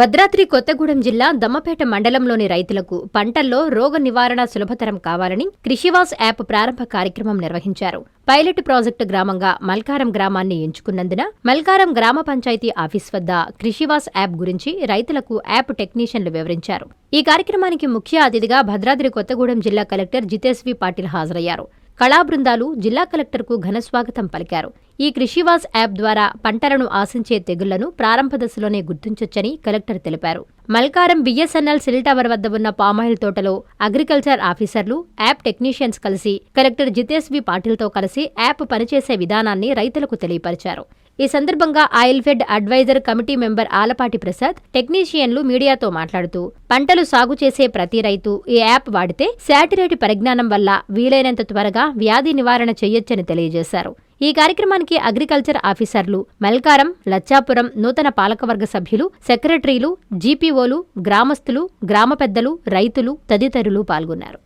భద్రాద్రి కొత్తగూడెం జిల్లా దమ్మపేట మండలంలోని రైతులకు పంటల్లో రోగ నివారణ సులభతరం కావాలని కృషివాస్ యాప్ ప్రారంభ కార్యక్రమం నిర్వహించారు. పైలట్ ప్రాజెక్టు గ్రామంగా మల్కారం గ్రామాన్ని ఎంచుకున్నందున మల్కారం గ్రామ పంచాయతీ ఆఫీస్ వద్ద కృషివాస్ యాప్ గురించి రైతులకు యాప్ టెక్నీషియన్లు వివరించారు. ఈ కార్యక్రమానికి ముఖ్య అతిథిగా భద్రాద్రి కొత్తగూడెం జిల్లా కలెక్టర్ జితేశ్వి పాటిల్ హాజరయ్యారు. కళా బృందాలు జిల్లా కలెక్టర్కు ఘనస్వాగతం పలికారు. ఈ కృషివాస్ యాప్ ద్వారా పంటలను ఆశించే తెగుళ్ళను ప్రారంభ దశలోనే గుర్తించొచ్చని కలెక్టర్ తెలిపారు. మల్కారం బిఎస్ఎన్ఎల్ సెల్ టవర్ వద్ద ఉన్న పామాయిల్ తోటలో అగ్రికల్చర్ ఆఫీసర్లు యాప్ టెక్నీషియన్స్ కలిసి కలెక్టర్ జితేశ్వి పాటిల్తో కలిసి యాప్ పనిచేసే విధానాన్ని రైతులకు తెలియపరిచారు. ఈ సందర్భంగా Oilfed adviser committee member Alapati Prasad టెక్నీషియన్లు మీడియాతో మాట్లాడుతూ పంటలు సాగు చేసే ప్రతి రైతు ఈ యాప్ వాడితే శాటిలైట్ పరిజ్ఞానం వల్ల వీలైనంత త్వరగా వ్యాధి నివారణ చేయొచ్చని తెలియజేశారు. ఈ కార్యక్రమానికి అగ్రికల్చర్ ఆఫీసర్లు మల్కారం లచ్చాపురం నూతన పాలకవర్గ సభ్యులు సెక్రటరీలు జీపీఓలు గ్రామస్తులు గ్రామ పెద్దలు రైతులు తదితరులు పాల్గొన్నారు.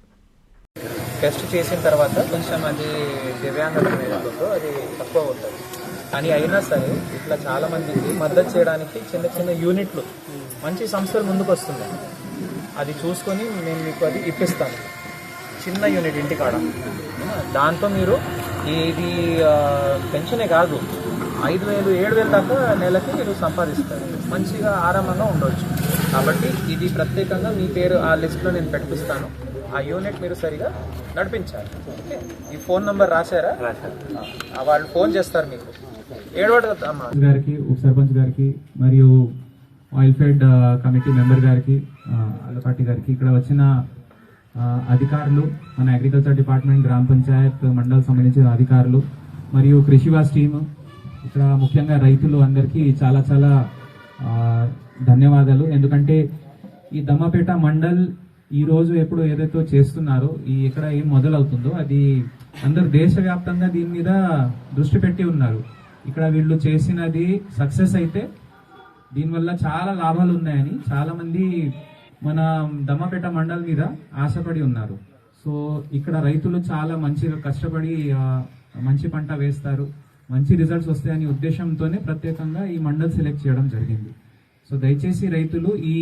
టెస్ట్ చేసిన తర్వాత కొంచెం అది దివ్యాంగత అది తక్కువ ఉంటుంది. కానీ అయినా సరే ఇట్లా చాలా మందికి మద్దతు చేయడానికి చిన్న చిన్న యూనిట్లు మంచి సంస్థలు ముందుకు వస్తున్నాయి అది చూసుకొని నేను మీకు అది ఇప్పిస్తాను. చిన్న యూనిట్ ఇంటికాడ. దాంతో మీరు ఇది పెన్షనే కాదు ఐదు వేలు ఏడు వేలు దాకా నెలకి మీరు సంపాదిస్తారు. మంచిగా ఆరామంగా ఉండవచ్చు కాబట్టి ఇది ప్రత్యేకంగా మీ పేరు ఆ లిస్ట్లో నేను పెట్టిస్తాను. ఆ యూనిట్ మీరు సరిగా నడిపించాలి. ఓకే? ఈ ఫోన్ నంబర్ రాశారా? వాళ్ళు ఫోన్ చేస్తారు మీకు. గారికి ఉప సర్పంచ్ గారికి మరియు ఆయిల్ ఫెడ్ కమిటీ మెంబర్ గారికి అల్లపాటి గారికి ఇక్కడ వచ్చిన అధికారులు మన అగ్రికల్చర్ డిపార్ట్మెంట్ గ్రామ పంచాయత్ మండల్ సంబంధించిన అధికారులు మరియు కృషివాస్ టీము ఇక్కడ ముఖ్యంగా రైతులు అందరికీ చాలా చాలా ధన్యవాదాలు. ఎందుకంటే ఈ దమ్మపేట మండల్ ఈ రోజు ఎప్పుడు ఏదైతే చేస్తున్నారో ఈ ఇక్కడ ఏం మొదలవుతుందో అది అందరు దేశవ్యాప్తంగా దీని మీద దృష్టి పెట్టి ఉన్నారు. ఇక్కడ వీళ్ళు చేసినది సక్సెస్ అయితే దీనివల్ల చాలా లాభాలు ఉన్నాయని చాలా మంది మన దమ్మపేట మండల్ మీద ఆశపడి ఉన్నారు. సో ఇక్కడ రైతులు చాలా మంచిగా కష్టపడి మంచి పంట వేస్తారు. మంచి రిజల్ట్స్ వస్తాయని ఉద్దేశంతోనే ప్రత్యేకంగా ఈ మండల్ సెలెక్ట్ చేయడం జరిగింది. సో దయచేసి రైతులు ఈ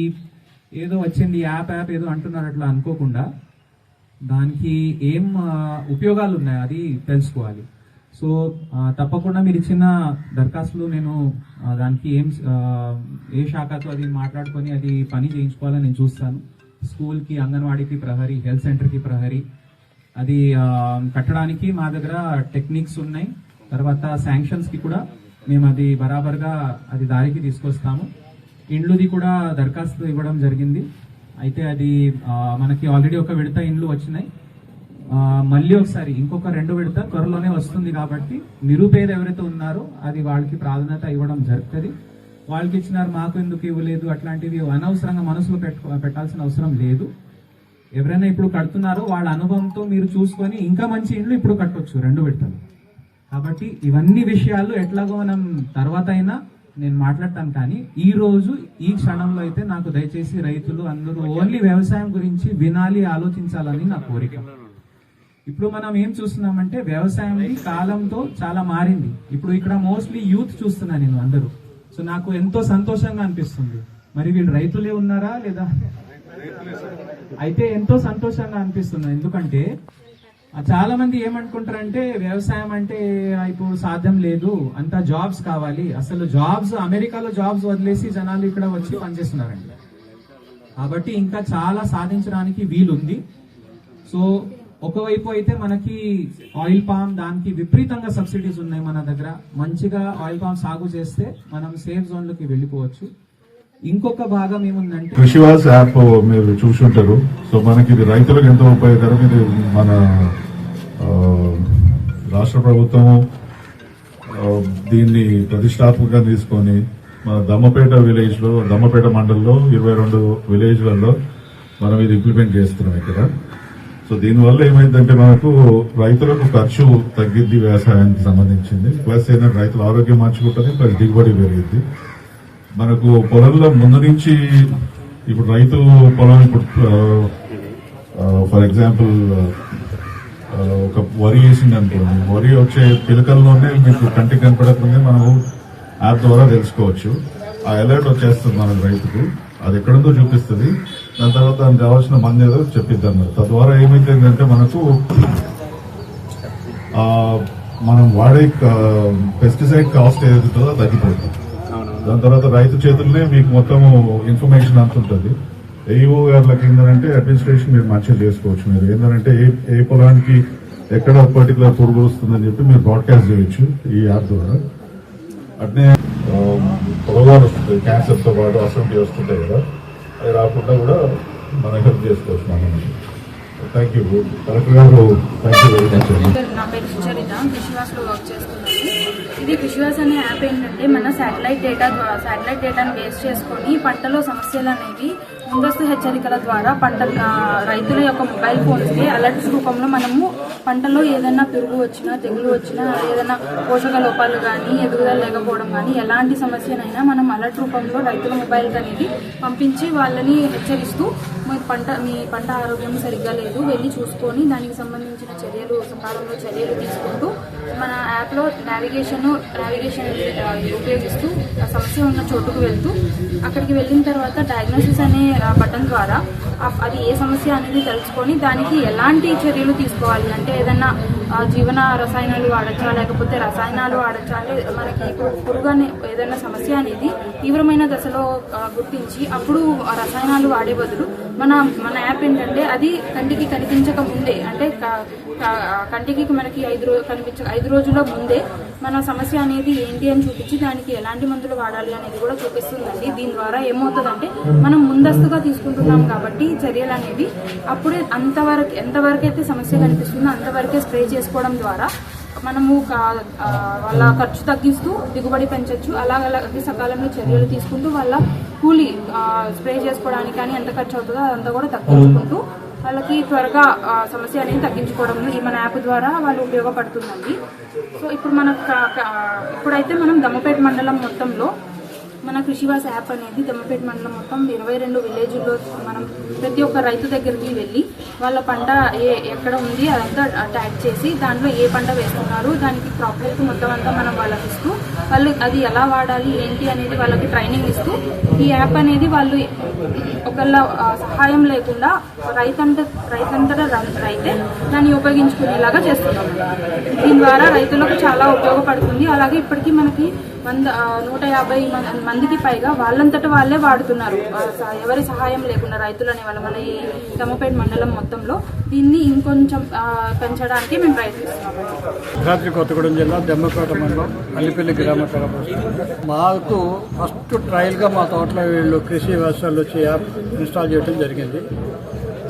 ఏదో వచ్చింది యాప్ యాప్ ఏదో అంటున్నారు అట్లా అనుకోకుండా దానికి ఏం ఉపయోగాలు ఉన్నాయి అది తెలుసుకోవాలి. సో తప్పకుండా మీరు ఇచ్చిన దరఖాస్తులు నేను దానికి ఏం ఏ శాఖతో అది మాట్లాడుకొని అది పని చేయించుకోవాలని నేను చూస్తాను. స్కూల్కి అంగన్వాడీకి ప్రహరీ హెల్త్ సెంటర్కి ప్రహరీ. అది కట్టడానికి మా దగ్గర టెక్నిక్స్ ఉన్నాయి. తర్వాత శాంక్షన్స్కి కూడా మేము అది బరాబర్గా అది దారికి తీసుకొస్తాము. ఇండ్లుది కూడా దరఖాస్తు ఇవ్వడం జరిగింది. అయితే అది మనకి ఆల్రెడీ ఒక విడత ఇండ్లు వచ్చినాయి. మళ్ళీ ఒకసారి ఇంకొక రెండు విడత త్వరలోనే వస్తుంది కాబట్టి నిరుపేద ఎవరైతే ఉన్నారో అది వాళ్ళకి ప్రాధాన్యత ఇవ్వడం జరుగుతుంది. వాళ్ళకి ఇచ్చినారు మాకు ఎందుకు ఇవ్వలేదు అట్లాంటివి అనవసరంగా మనసులో పెట్టుకో పెట్టాల్సిన అవసరం లేదు. ఎవరైనా ఇప్పుడు కడుతున్నారో వాళ్ళ అనుభవంతో మీరు చూసుకొని ఇంకా మంచి ఇండ్లు ఇప్పుడు కట్టొచ్చు రెండు విడతలు. కాబట్టి ఇవన్నీ విషయాలు ఎట్లాగో మనం తర్వాత అయినా నేను మాట్లాడతాను కానీ ఈ రోజు ఈ క్షణంలో అయితే నాకు దయచేసి రైతులు అందరూ ఓన్లీ వ్యవసాయం గురించి వినాలి ఆలోచించాలని నా కోరిక. ఇప్పుడు మనం ఏం చూస్తున్నామంటే వ్యవసాయం కాలంతో చాలా మారింది. ఇప్పుడు ఇక్కడ మోస్ట్లీ యూత్ చూస్తున్నా నేను అందరూ. సో నాకు ఎంతో సంతోషంగా అనిపిస్తుంది. మరి వీళ్ళు రైతులే ఉన్నారా లేదా? అయితే ఎంతో సంతోషంగా అనిపిస్తుంది. ఎందుకంటే చాలా మంది ఏమనుకుంటారంటే వ్యవసాయం అంటే ఇప్పుడు సాధ్యం లేదు అంతా జాబ్స్ కావాలి. అసలు జాబ్స్ అమెరికాలో జాబ్స్ వదిలేసి జనాలు ఇక్కడ వచ్చి పనిచేస్తున్నారండి కాబట్టి ఇంకా చాలా సాధించడానికి వీలుంది. సో ఒకవైపు అయితే మనకి ఆయిల్ పామ్ దానికి విపరీతంగా సబ్సిడీస్ ఉన్నాయి మన దగ్గర. మంచిగా ఆయిల్ పామ్ సాగు చేస్తే మనం సేఫ్ జోన్లోకి వెళ్ళిపోవచ్చు. ఇంకొక భాగం ఏముందంటే కృషివాస్ యాప్ మీరు చూసుంటారు. సో మనకి ఇది రైతులకు ఎంతో ఉపయోగకరం. ఇది మన రాష్ట్ర ప్రభుత్వం దీన్ని ప్రతిష్టాత్మకంగా తీసుకొని మన దమ్మపేట విలేజ్లో దమ్మపేట మండలంలో ఇరవై రెండు విలేజ్లలో మనం ఇది ఇంప్లిమెంట్ చేస్తున్నాం ఇక్కడ. సో దీనివల్ల ఏమైందంటే మనకు రైతులకు ఖర్చు తగ్గిద్ది వ్యవసాయానికి సంబంధించింది. ప్లస్ ఏంటంటే రైతుల ఆరోగ్యం మార్చుకుంటుంది ప్లస్ దిగుబడి పెరిగింది మనకు పొలంలో ముందు నుంచి ఇప్పుడు రైతు పొలం ఇప్పుడు ఫర్ ఎగ్జాంపుల్ ఒక వరి వేసింది అనుకోండి. వరి వచ్చే పిలకల్లోనే మీకు కంటికి కనపడకుండా మనము యాప్ ద్వారా తెలుసుకోవచ్చు. ఆ అలర్ట్ వచ్చేస్తుంది మన రైతుకు. అది ఎక్కడుందో చూపిస్తుంది. దాని తర్వాత దానికి కావాల్సిన మంది ఏదో చెప్పిద్దాం తద్వారా ఏమైతుందంటే మనకు మనం వాడే పెస్టిసైడ్ కాస్ట్ ఏదైతే ఉంటుందో అది తగ్గిపోతుంది. దాని తర్వాత రైతు చేతుల్నే మీకు మొత్తం ఇన్ఫర్మేషన్ అంత ఉంటుంది. ఏఈఓ గారులకి ఏంటంటే అడ్మినిస్ట్రేషన్ మీరు మంచిగా చేసుకోవచ్చు మీరు. ఏంటంటే ఏ ఏ పొలానికి ఎక్కడ పర్టికులర్ పురుగు వస్తుందని చెప్పి మీరు బ్రాడ్కాస్ట్ చేయొచ్చు ఈ యాప్ ద్వారా. అట్నే ఆ, పొలగాలు వస్తుంది క్యాన్సర్తో పాటు అసెంబ్లీ వస్తుంటాయి కదా. రాకుండా కూడా మనం హెల్ప్ చేసుకోవచ్చు మనం. థ్యాంక్ యూ కలెక్టర్ గారు. థ్యాంక్ యూ వెరీ మచ్ నా పేరు సుచరిత. విశ్వాస్లో వర్క్ చేస్తున్నాను. ఇది విశ్వాస్ అనే యాప్ ఏంటంటే మన శాటిలైట్ డేటా ద్వారా శాటిలైట్ డేటాను బేస్ చేసుకొని పంటలో సమస్యలు అనేవి ముందస్తు హెచ్చరికల ద్వారా పంట రైతుల యొక్క మొబైల్ ఫోన్స్కి అలర్ట్స్ రూపంలో మనము పంటలో ఏదైనా పురుగు వచ్చినా తెగులు వచ్చినా ఏదైనా పోషక లోపాలు కానీ ఎదుగుదల లేకపోవడం కానీ ఎలాంటి సమస్యనైనా మనం అలర్ట్ రూపంలో రైతుల మొబైల్కి అనేది పంపించి వాళ్ళని హెచ్చరిస్తూ మీ పంట మీ పంట ఆరోగ్యం సరిగ్గా లేదు వెళ్ళి చూసుకొని దానికి సంబంధించిన చర్యలు సకాలంలో చర్యలు తీసుకుంటూ మన యాప్లో నావిగేషన్ నావిగేషన్ ఉపయోగిస్తూ ఆ సమస్య ఉన్న చోటుకు వెళ్తూ అక్కడికి వెళ్ళిన తర్వాత డయాగ్నోసిస్ అనే బటన్ ద్వారా అది ఏ సమస్య అనేది తెలుసుకొని దానికి ఎలాంటి చర్యలు తీసుకోవాలి? అంటే ఏదన్నా జీవన రసాయనాలు వాడచ్చా లేకపోతే రసాయనాలు వాడచ్చా అంటే మనకి పురుగు అనే ఏదైనా సమస్య అనేది తీవ్రమైన దశలో గుర్తించి అప్పుడు రసాయనాలు వాడే బదులు మన మన యాప్ ఏంటంటే అది కంటికి కనిపించక ముందే అంటే కంటికి మనకి ఐదు రోజు కనిపించక ఐదు రోజుల ముందే మన సమస్య అనేది ఏంటి అని చూపించి దానికి ఎలాంటి మందులు వాడాలి అనేది కూడా చూపిస్తుందండి. దీని ద్వారా ఏమవుతుందంటే మనం ముందస్తుగా తీసుకుంటున్నాం కాబట్టి చర్యలు అనేవి అప్పుడే అంతవరకు ఎంతవరకు అయితే సమస్య కనిపిస్తుందో అంతవరకే స్ప్రే చేసుకోవడం ద్వారా మనము కా- వాళ్ళ ఖర్చు తగ్గిస్తూ దిగుబడి పెంచవచ్చు అలాగ అలాగే సకాలంలో చర్యలు తీసుకుంటూ వాళ్ళ కూలి స్ప్రే చేసుకోవడానికి కానీ ఎంత ఖర్చు అవుతుందో అదంతా కూడా తగ్గించుకుంటూ వాళ్ళకి త్వరగా సమస్య అనేది తగ్గించుకోవడంలో ఈ మన యాప్ ద్వారా వాళ్ళు ఉపయోగపడుతుందండి. సో ఇప్పుడు మన ఇప్పుడైతే మనం దమ్మపేట మండలం మొత్తంలో మన కృషివాస్ యాప్ అనేది దమ్మపేట మండలం మొత్తం ఇరవై రెండు విలేజ్లో మనం ప్రతి ఒక్క రైతు దగ్గరికి వెళ్ళి వాళ్ళ పంట ఏ ఎక్కడ ఉంది అదంతా ట్యాగ్ చేసి దాంట్లో ఏ పంట వేస్తున్నారు దానికి ప్రాపర్ మొత్తం అంతా మనం వాళ్ళకి ఇస్తూ వాళ్ళు అది ఎలా వాడాలి ఏంటి అనేది వాళ్ళకి ట్రైనింగ్ ఇస్తూ ఈ యాప్ అనేది వాళ్ళు ఒకళ్ళ సహాయం లేకుండా రైతంట రైతంతటా రైతే దాన్ని ఉపయోగించుకునేలాగా చేస్తున్నాం దీని ద్వారా రైతులకు చాలా ఉపయోగపడుతుంది. అలాగే ఇప్పటికీ మనకి వంద నూట యాభై మందికి పైగా వాళ్ళంతట వాళ్ళే వాడుతున్నారు. ఎవరి సహాయం లేకుండా రైతులు అనే వాళ్ళు మన ఈ దమ్మపేట మండలం మొత్తంలో దీన్ని ఇంకొంచెం పెంచడానికి మేము ప్రయత్నిస్తున్నాం. రాత్రి కొత్తగూడెం జిల్లా దెమ్మపేట మండలం అల్లిపల్లి గ్రామ మాకు ఫస్ట్ ట్రయల్గా మా తోటలో వీళ్ళు కృషి వ్యవసాయాలు వచ్చి యాప్ ఇన్స్టాల్ చేయడం జరిగింది.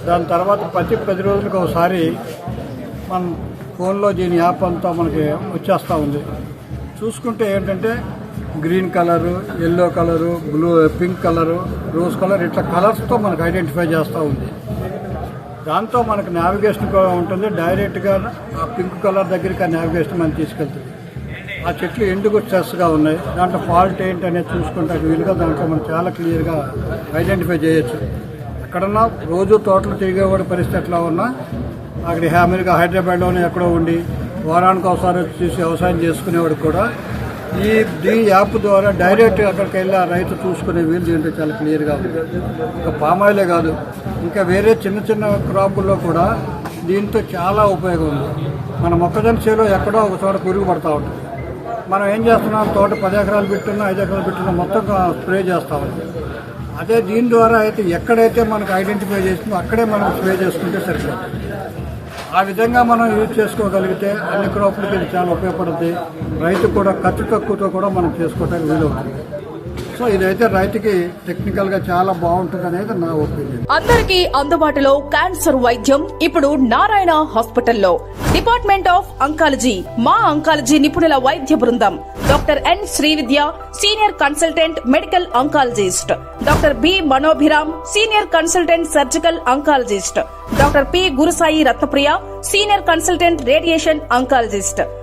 దాని తర్వాత ప్రతి పది రోజులకు ఒకసారి మన ఫోన్లో దీని యాప్ అంతా మనకి వచ్చేస్తూ ఉంది. చూసుకుంటే ఏంటంటే green colour yellow colour blue pink colour rose colour ఇట్లా కలర్స్తో మనకు ఐడెంటిఫై చేస్తూ ఉంది. దాంతో మనకు నావిగేషన్ కూడా ఉంటుంది. డైరెక్ట్గా ఆ పింక్ కలర్ దగ్గరికి ఆ నావిగేషన్ మనం తీసుకెళ్తుంది ఆ చెట్లు ఎందుకు స్ట్రెస్గా ఉన్నాయి? దాంట్లో ఫాల్ట్ ఏంటి అనేది చూసుకుంటే వీలుగా దాంట్లో మనం చాలా క్లియర్గా ఐడెంటిఫై చేయొచ్చు. ఎక్కడన్నా రోజు తోటలు తిరిగేవాడి పరిస్థితి ఎట్లా ఉన్నా అక్కడ అమెరికా హైదరాబాద్లోనే ఎక్కడో ఉండి వారానికి ఒకసారి వచ్చి చూసి వ్యవసాయం చేసుకునేవాడు కూడా. ఈ ఈ యాప్ ద్వారా డైరెక్ట్ అక్కడికి వెళ్ళి ఆ రైతు చూసుకునే వీలు దీంట్లో చాలా క్లియర్గా ఉంది. ఇంకా పామాయిలే కాదు ఇంకా వేరే చిన్న చిన్న క్రాపుల్లో కూడా దీంతో చాలా ఉపయోగం ఉంది. మన మొక్కజొన్న చేలో ఎక్కడో ఒక చోట పురుగు పడతా ఉంటుంది. మనం ఏం చేస్తున్నాం? తోట పది ఎకరాలు పెట్టున్నా ఐదు ఎకరాలు పెట్టున్నా మొత్తం స్ప్రే చేస్తా ఉంటాం అదే దీని ద్వారా అయితే ఎక్కడైతే మనకు ఐడెంటిఫై చేస్తుందో అక్కడే మనం స్ప్రే చేసుకుంటే సరిపోతుంది. ఆ విధంగా మనం యూజ్ చేసుకోగలిగితే అన్ని క్రాప్లకి ఇది చాలా ఉపయోగపడుతుంది రైతు కూడా ఖర్చు తక్కువతో కూడా మనం చేసుకోవడానికి వీలవుతుంది. సో ఇదైతే రైతుకి టెక్నికల్గా చాలా బాగుంటుంది అనేది నా ఒపీనియన్ అందరికీ అందుబాటులో క్యాన్సర్ వైద్యం ఇప్పుడు నారాయణ హాస్పిటల్లో. డిపార్ట్మెంట్ ఆఫ్ అంకాలజీ మా అంకాలజీ నిపుణుల వైద్య బృందం. Doctor N Srividya senior consultant medical oncologist. Doctor B Manobhiram senior consultant surgical oncologist. Doctor P Gurusai Ratnapriya senior consultant radiation oncologist.